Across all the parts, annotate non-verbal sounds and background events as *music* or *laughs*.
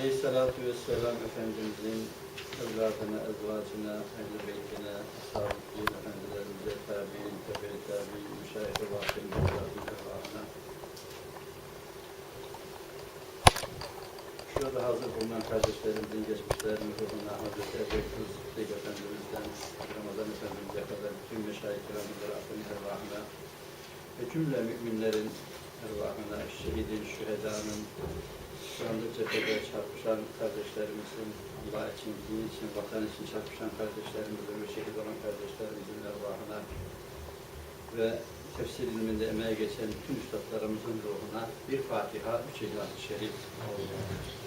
Aleyhissalatu vesselam Efendimizin evladına, ezvacına, ehl-i beytine, ashab-ı efendilerimize, tabi'in, tebe-i tabi'in, müşahit-i vaktin, evladına, Şurada hazır bulunan kardeşlerimizin geçmişlerinin ruhuna Hazreti Ebu Sıddık Efendimiz'den Ramazan Efendimiz'e kadar bütün meşayih kiramızın aklının ervahına ve cümle müminlerin ervahına, şehidin, şühedanın, şu anda cephede çarpışan kardeşlerimizin, Allah için, din için, vatan için çarpışan kardeşlerimizin ve şehit olan kardeşlerimizin ervahına ve tefsir ilminde emeğe geçen bütün üstadlarımızın ruhuna bir Fatiha, üç İhlas-ı Şerif. Ya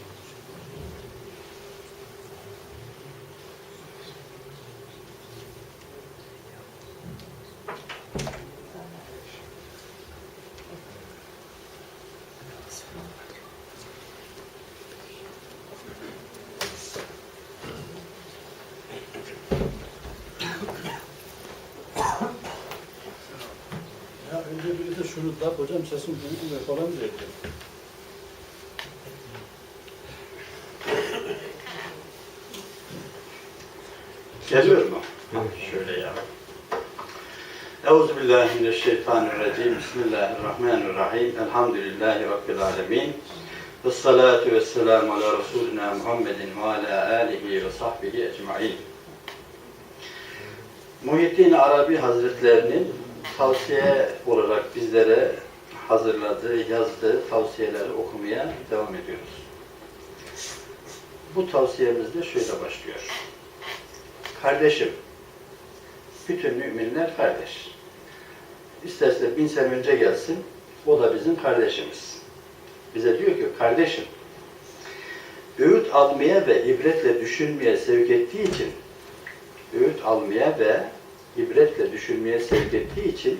şunu da hocam sesim duyulmuyor falan diyor. Geliyor mu? Şöyle ya. Euzubillahimineşşeytanirracim. Bismillahirrahmanirrahim. Elhamdülillahi Rabbil alemin. Ve salatu ve selamu ala Resulina Muhammedin ve ala alihi ve sahbihi ecmain. Muhyiddin Arabi Hazretlerinin tavsiye olarak bizlere hazırladığı, yazdığı tavsiyeleri okumaya devam ediyoruz. Bu tavsiyemiz de şöyle başlıyor. Kardeşim, bütün müminler kardeş. İsterse bin sene önce gelsin, o da bizim kardeşimiz. Bize diyor ki, kardeşim, öğüt almaya ve ibretle düşünmeye sevk ettiği için, öğüt almaya ve ibretle düşünmeye sevk ettiği için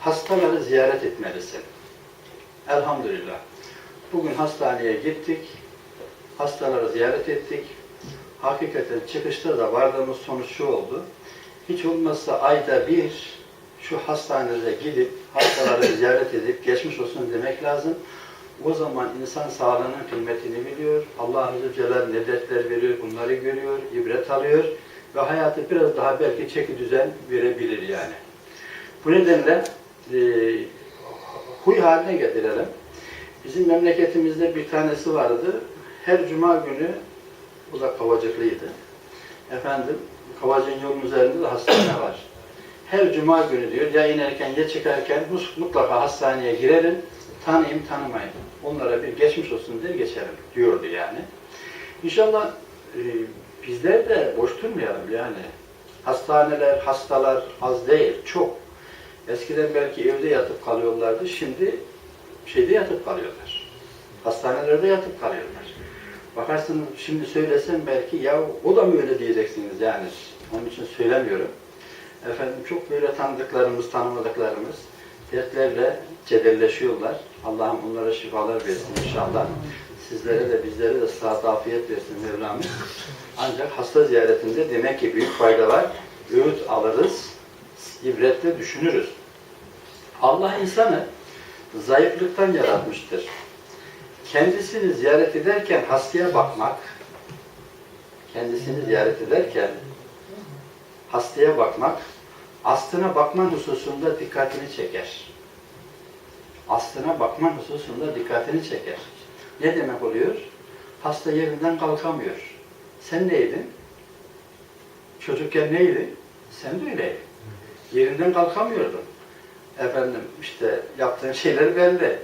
hastaları ziyaret etmelisin. Elhamdülillah. Bugün hastaneye gittik, hastaları ziyaret ettik, hakikaten çıkışta da vardığımız sonuç şu oldu. Hiç olmazsa ayda bir şu hastanelere gidip hastaları *coughs* ziyaret edip geçmiş olsun demek lazım. O zaman insan sağlığının kıymetini biliyor. Allah Azze ve Celle ne dertler veriyor, bunları görüyor, ibret alıyor ve hayatı biraz daha belki çeki düzen verebilir yani. Bu nedenle e, huy haline getirelim. Bizim memleketimizde bir tanesi vardı. Her cuma günü bu da Kavacıklıydı. Efendim, Kavacık'ın yolun üzerinde de hastane var. Her cuma günü diyor, ya inerken ya çıkarken mutlaka hastaneye girerim, tanıyayım tanımayayım. Onlara bir geçmiş olsun diye geçerim diyordu yani. İnşallah e, bizler de boş durmayalım yani. Hastaneler, hastalar az değil, çok. Eskiden belki evde yatıp kalıyorlardı, şimdi şeyde yatıp kalıyorlar. Hastanelerde yatıp kalıyorlar. Bakarsınız şimdi söylesem belki ya o da mı öyle diyeceksiniz yani. Onun için söylemiyorum. Efendim çok böyle tanıdıklarımız, tanımadıklarımız dertlerle cebelleşiyorlar. Allah'ım onlara şifalar versin inşallah. Sizlere de bizlere de sıhhat afiyet versin Mevlamız. Ancak hasta ziyaretinde demek ki büyük fayda var. Öğüt alırız, ibretle düşünürüz. Allah insanı zayıflıktan yaratmıştır kendisini ziyaret ederken hastaya bakmak, kendisini ziyaret ederken hastaya bakmak, aslına bakman hususunda dikkatini çeker. Aslına bakman hususunda dikkatini çeker. Ne demek oluyor? Hasta yerinden kalkamıyor. Sen neydin? Çocukken neydin? Sen de öyleydin. Yerinden kalkamıyordun. Efendim işte yaptığın şeyler belli.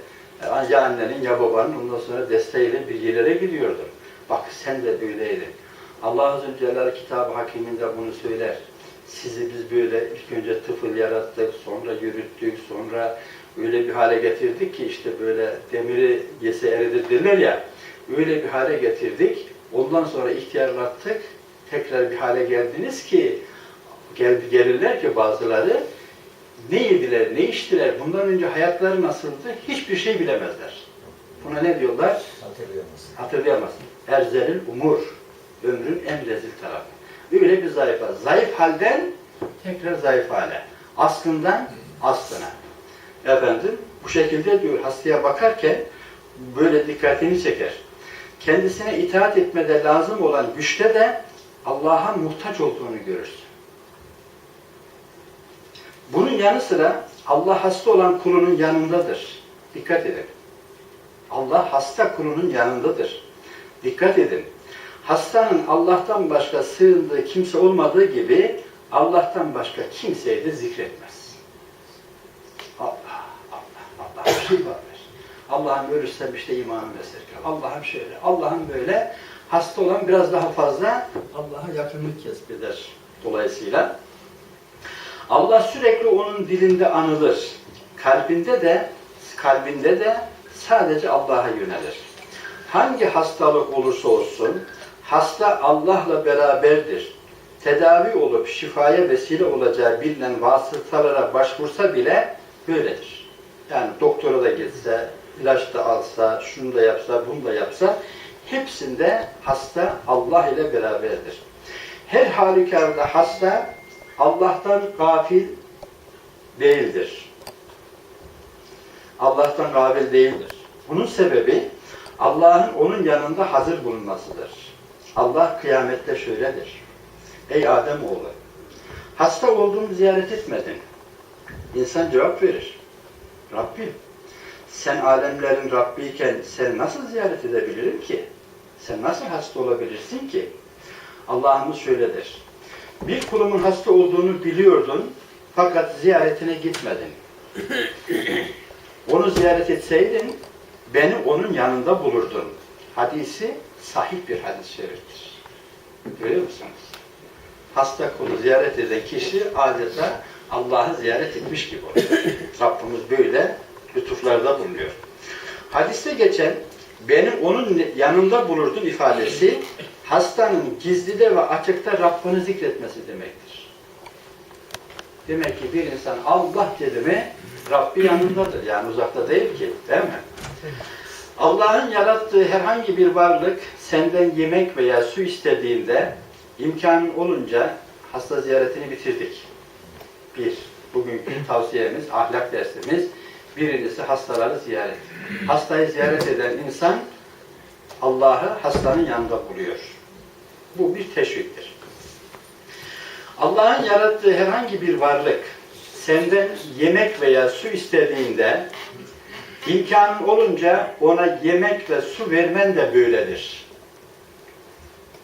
Ya annenin ya babanın ondan sonra desteğiyle bir yerlere gidiyordun. Bak sen de böyleydin. Allah Azze ve Celle kitab-ı hakiminde bunu söyler. Sizi biz böyle ilk önce tıfıl yarattık, sonra yürüttük, sonra öyle bir hale getirdik ki işte böyle demiri yese eridir derler ya. Öyle bir hale getirdik. Ondan sonra ihtiyarlattık. Tekrar bir hale geldiniz ki gel, gelirler ki bazıları ne yediler, ne içtiler, bundan önce hayatları nasıldı hiçbir şey bilemezler. Buna ne diyorlar? Hatırlayamazsın. Hatırlayamazsın. Erzelil umur. Ömrün en rezil tarafı. Böyle bir zayıfa. Zayıf halden tekrar zayıf hale. Aslından aslına. Efendim bu şekilde diyor hastaya bakarken böyle dikkatini çeker. kendisine itaat etmede lazım olan güçte de Allah'a muhtaç olduğunu görürsün. Bunun yanı sıra Allah hasta olan kulunun yanındadır. Dikkat edin. Allah hasta kulunun yanındadır. Dikkat edin. Hastanın Allah'tan başka sığındığı kimse olmadığı gibi Allah'tan başka kimseyi de zikretmez. Allah, Allah, Allah bir şey vardır. Allah'ım ölürsem işte imanım eser. Allah'ım şöyle, Allah'ım böyle. Hasta olan biraz daha fazla Allah'a yakınlık kesbeder dolayısıyla. Allah sürekli onun dilinde anılır. Kalbinde de kalbinde de sadece Allah'a yönelir. Hangi hastalık olursa olsun hasta Allah'la beraberdir. Tedavi olup şifaya vesile olacağı bilinen vasıtalara başvursa bile böyledir. Yani doktora da gitse, ilaç da alsa, şunu da yapsa, bunu da yapsa hepsinde hasta Allah ile beraberdir. Her halükarda hasta Allah'tan gafil değildir. Allah'tan gafil değildir. Bunun sebebi Allah'ın onun yanında hazır bulunmasıdır. Allah kıyamette şöyledir. Ey Adem oğlu, hasta olduğumu ziyaret etmedin. İnsan cevap verir. Rabbim, sen alemlerin Rabbiyken sen nasıl ziyaret edebilirim ki? Sen nasıl hasta olabilirsin ki? Allah'ımız şöyledir. Bir kulumun hasta olduğunu biliyordun fakat ziyaretine gitmedin. Onu ziyaret etseydin beni onun yanında bulurdun. Hadisi sahih bir hadis-i şeriftir. Görüyor musunuz? Hasta kulu ziyaret eden kişi adeta Allah'ı ziyaret etmiş gibi olur. *coughs* Rabbimiz böyle lütuflarda bulunuyor. Hadiste geçen beni onun yanında bulurdun ifadesi hastanın gizlide ve açıkta Rabbini zikretmesi demektir. Demek ki bir insan Allah dedi mi Rabbi yanındadır. Yani uzakta değil ki. Değil mi? Allah'ın yarattığı herhangi bir varlık senden yemek veya su istediğinde imkanın olunca hasta ziyaretini bitirdik. Bir, bugünkü tavsiyemiz, ahlak dersimiz birincisi hastaları ziyaret. Hastayı ziyaret eden insan Allah'ı hastanın yanında buluyor. Bu bir teşviktir. Allah'ın yarattığı herhangi bir varlık senden yemek veya su istediğinde imkanın olunca ona yemek ve su vermen de böyledir.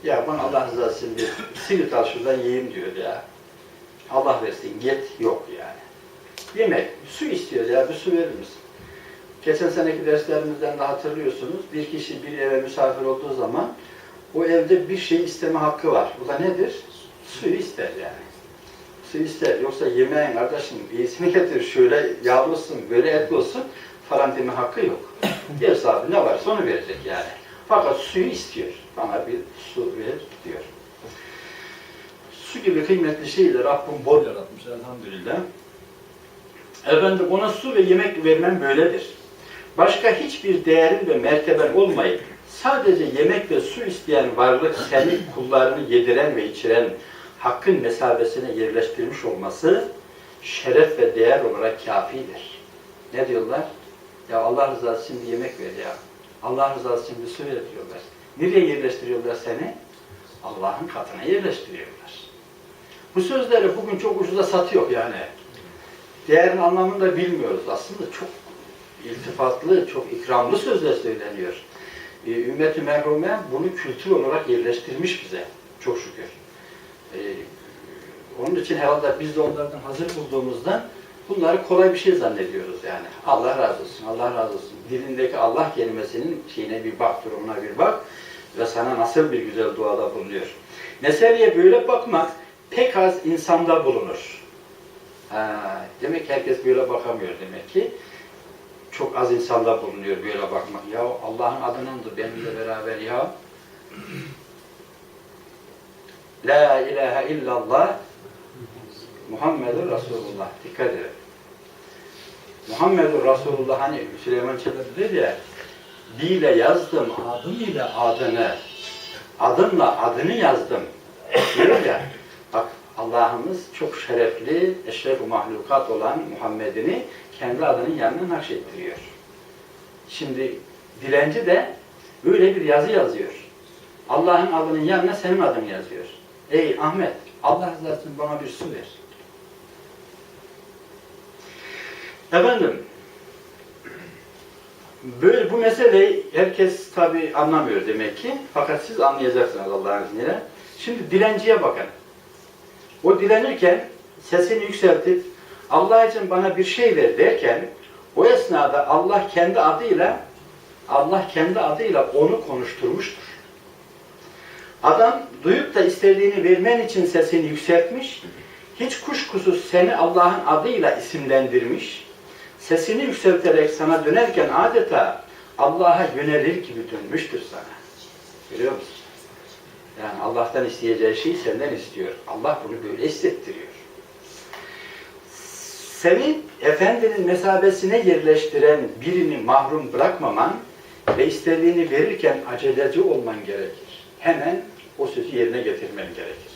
Ya bana Allah rızası için bir simit al şuradan yiyeyim diyor ya. Allah versin git yok yani. Yemek, su istiyor ya bir su verir misin? Geçen seneki derslerimizden de hatırlıyorsunuz. Bir kişi bir eve misafir olduğu zaman o evde bir şey isteme hakkı var. Bu da nedir? Suyu ister yani. Su ister. Yoksa yemeğin kardeşim iyisini getir. Şöyle yağlı olsun, böyle etli olsun falan deme hakkı yok. Ev sahibi ne varsa onu verecek yani. Fakat suyu istiyor. Bana bir su ver diyor. Su gibi kıymetli şeyleri Rabbim bol yaratmış elhamdülillah. Efendim ona su ve yemek vermem böyledir. Başka hiçbir değerin ve merteben olmayıp sadece yemek ve su isteyen varlık seni kullarını yediren ve içiren hakkın mesabesine yerleştirmiş olması şeref ve değer olarak kafidir. Ne diyorlar? Ya Allah rızası için bir yemek ver ya. Allah rızası için bir su ver diyorlar. Nereye yerleştiriyorlar seni? Allah'ın katına yerleştiriyorlar. Bu sözleri bugün çok ucuza satıyor yani. Değerin anlamını da bilmiyoruz. Aslında çok iltifatlı, çok ikramlı sözler söyleniyor. Ee, Ümmet-i merhume bunu kültür olarak yerleştirmiş bize. Çok şükür. Ee, onun için herhalde biz de onlardan hazır bulduğumuzdan bunları kolay bir şey zannediyoruz yani. Allah razı olsun, Allah razı olsun. Dilindeki Allah kelimesinin şeyine bir bak, durumuna bir bak ve sana nasıl bir güzel duada bulunuyor. Meseleye böyle bakmak pek az insanda bulunur. Ha, demek herkes böyle bakamıyor demek ki. Çok az insanda bulunuyor böyle bakmak. Ya Allah'ın adınındır benimle beraber ya. La ilahe illallah Muhammedur Resulullah. Dikkat edin. Muhammedur Resulullah hani Süleyman Çelebi dedi ya dile yazdım adım ile adını adımla adını yazdım diyor ya bak Allah'ımız çok şerefli eşref-i mahlukat olan Muhammed'ini kendi adının yanına nakşettiriyor. Şimdi dilenci de Böyle bir yazı yazıyor. Allah'ın adının yanına senin adın yazıyor. Ey Ahmet, Allah için bana bir su ver. Efendim, böyle bu meseleyi herkes tabi anlamıyor demek ki. Fakat siz anlayacaksınız Allah'ın izniyle. Şimdi dilenciye bakın. O dilenirken sesini yükseltip Allah için bana bir şey ver derken o esnada Allah kendi adıyla Allah kendi adıyla onu konuşturmuştur. Adam duyup da istediğini vermen için sesini yükseltmiş, hiç kuşkusuz seni Allah'ın adıyla isimlendirmiş, sesini yükselterek sana dönerken adeta Allah'a yönelir gibi dönmüştür sana. Görüyor musun? Yani Allah'tan isteyeceği şeyi senden istiyor. Allah bunu böyle hissettiriyor. Seni Efendinin mesabesine yerleştiren birini mahrum bırakmaman ve istediğini verirken aceleci olman gerekir. Hemen o sözü yerine getirmen gerekir.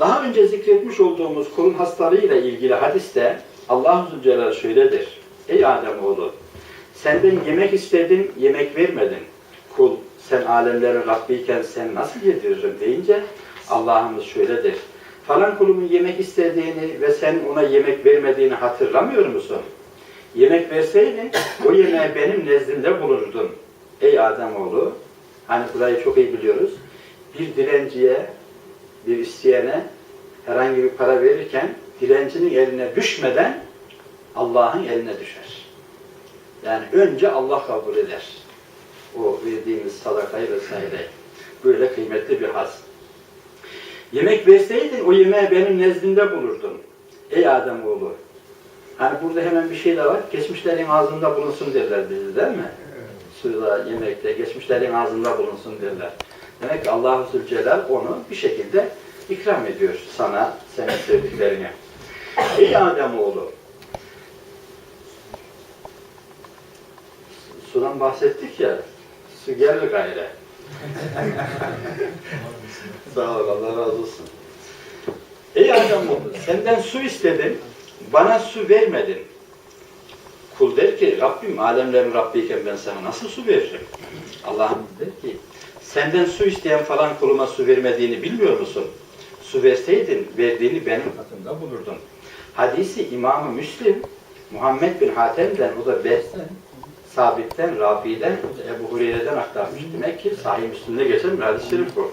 Daha önce zikretmiş olduğumuz kulun hastalığıyla ilgili hadiste Allah Zülcelal şöyledir. Ey Ademoğlu, senden yemek istedim, yemek vermedin. Kul, sen alemlerin Rabbiyken sen nasıl yediririm deyince Allah'ımız şöyledir. Falan kulumun yemek istediğini ve sen ona yemek vermediğini hatırlamıyor musun? Yemek verseydin o yemeği benim nezdimde bulurdun. Ey Ademoğlu, hani burayı çok iyi biliyoruz. Bir dilenciye, bir isteyene herhangi bir para verirken dilencinin eline düşmeden Allah'ın eline düşer. Yani önce Allah kabul eder. O verdiğimiz sadakayı vesaire. Böyle kıymetli bir haz. Yemek verseydin o yemeği benim nezdimde bulurdun. Ey Ademoğlu. Hani burada hemen bir şey de var. Geçmişlerin ağzında bulunsun derler bizi değil mi? Suyla, yemekte, geçmişlerin ağzında bulunsun derler. Demek ki Allah-u Zülcelal onu bir şekilde ikram ediyor sana, senin sevdiklerine. Ey Ademoğlu, sudan bahsettik ya, su geldi gayrı. *laughs* Sağ ol, Allah razı olsun. Ey Ademoğlu, senden su istedim, bana su vermedin. Kul der ki, Rabbim alemlerin Rabbiyken ben sana nasıl su veririm? Allah'ım der ki, senden su isteyen falan kuluma su vermediğini bilmiyor musun? Su verseydin, verdiğini benim katımda bulurdun. Hadisi İmam-ı Müslim, Muhammed bin Hatem'den, o da Behsen, Sabit'ten, da Ebu Hureyre'den aktarmış. Demek ki Sahih Müslim'de geçen bir hadis-i şerif bu.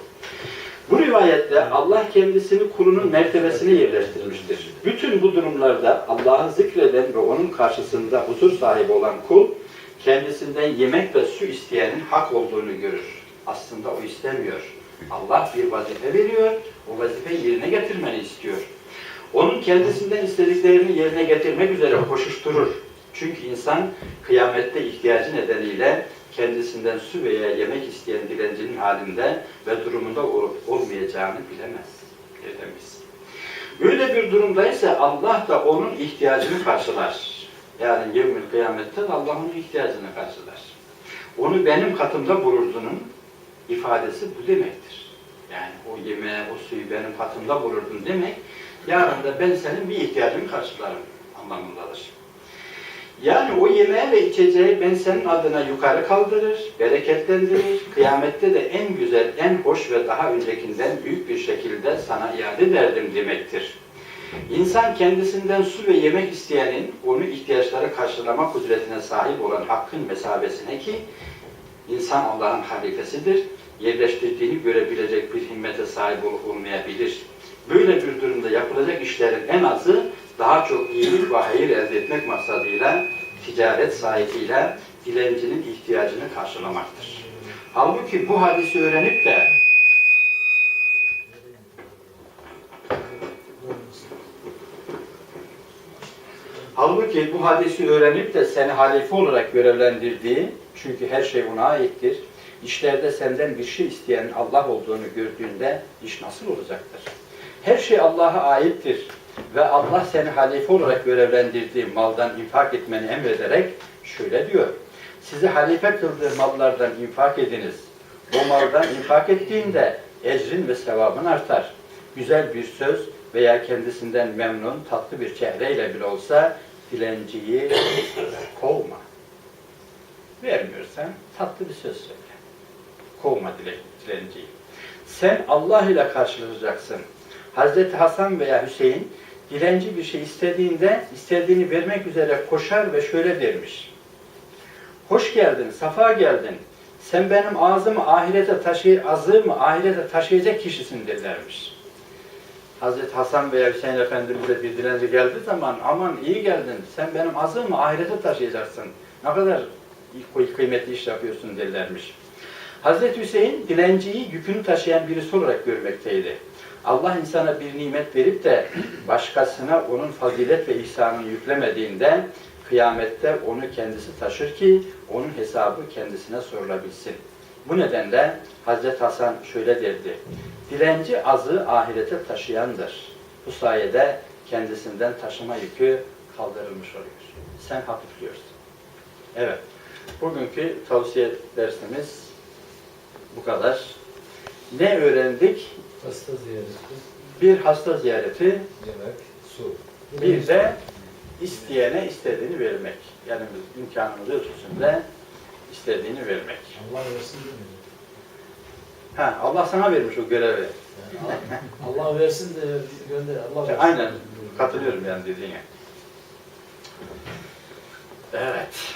Bu rivayette Allah kendisini kulunun mertebesine yerleştirmiştir. Bütün bu durumlarda Allah'ı zikreden ve onun karşısında huzur sahibi olan kul, kendisinden yemek ve su isteyenin hak olduğunu görür. Aslında o istemiyor. Allah bir vazife veriyor, o vazifeyi yerine getirmeni istiyor. Onun kendisinden istediklerini yerine getirmek üzere koşuşturur. Çünkü insan kıyamette ihtiyacı nedeniyle kendisinden su veya yemek isteyen dilencinin halinde ve durumunda olup olmayacağını bilemez. Bilemeyiz. Böyle bir durumdaysa Allah da onun ihtiyacını karşılar. Yani yevmül kıyamette Allah onun ihtiyacını karşılar. Onu benim katımda bulurdunun ifadesi bu demektir. Yani o yemeği, o suyu benim katımda bulurdun demek, yarın da ben senin bir ihtiyacını karşılarım anlamındadır. Yani o yemeği ve içeceği ben senin adına yukarı kaldırır, bereketlendirir, *laughs* kıyamette de en güzel, en hoş ve daha öncekinden büyük bir şekilde sana iade ederdim demektir. İnsan kendisinden su ve yemek isteyenin, onu ihtiyaçları karşılama kudretine sahip olan hakkın mesabesine ki, insan Allah'ın halifesidir, yerleştirdiğini görebilecek bir himmete sahip olup olmayabilir. Böyle bir durumda yapılacak işlerin en azı daha çok iyilik ve hayır elde etmek maksadıyla ticaret sahibiyle dilencinin ihtiyacını karşılamaktır. Halbuki bu hadisi öğrenip de Halbuki bu hadisi öğrenip de seni halife olarak görevlendirdiği, çünkü her şey ona aittir, işlerde senden bir şey isteyen Allah olduğunu gördüğünde iş nasıl olacaktır? Her şey Allah'a aittir ve Allah seni halife olarak görevlendirdiği maldan infak etmeni emrederek şöyle diyor. Sizi halife kıldığı mallardan infak ediniz. Bu maldan infak ettiğinde ecrin ve sevabın artar. Güzel bir söz veya kendisinden memnun, tatlı bir çehreyle bile olsa dilenciyi kovma. Vermiyorsan tatlı bir söz söyle. Kovma dile- dilenciyi. Sen Allah ile karşılaşacaksın. Hazreti Hasan veya Hüseyin dilenci bir şey istediğinde istediğini vermek üzere koşar ve şöyle dermiş. Hoş geldin, safa geldin. Sen benim ağzımı ahirete taşı, azığımı ahirete taşıyacak kişisin derlermiş. Hazreti Hasan veya Hüseyin Efendimiz'e bir dilenci geldiği zaman aman iyi geldin, sen benim azığımı ahirete taşıyacaksın. Ne kadar kıy- kıymetli iş yapıyorsun derlermiş. Hazreti Hüseyin dilenciyi yükünü taşıyan birisi olarak görmekteydi. Allah insana bir nimet verip de başkasına onun fazilet ve ihsanını yüklemediğinde kıyamette onu kendisi taşır ki onun hesabı kendisine sorulabilsin. Bu nedenle Hazreti Hasan şöyle derdi. Dilenci azı ahirete taşıyandır. Bu sayede kendisinden taşıma yükü kaldırılmış oluyor. Sen hafifliyorsun. Evet. Bugünkü tavsiye dersimiz bu kadar. Ne öğrendik? Hasta ziyareti, Bir hasta ziyareti, yemek, su. bir de isteyene istediğini vermek. Yani biz imkanımız ölçüsünde istediğini vermek. Allah versin değil mi? Ha, Allah sana vermiş o görevi. Yani Allah, Allah versin de gönder. Allah versin. Aynen. Katılıyorum yani dediğine. Evet.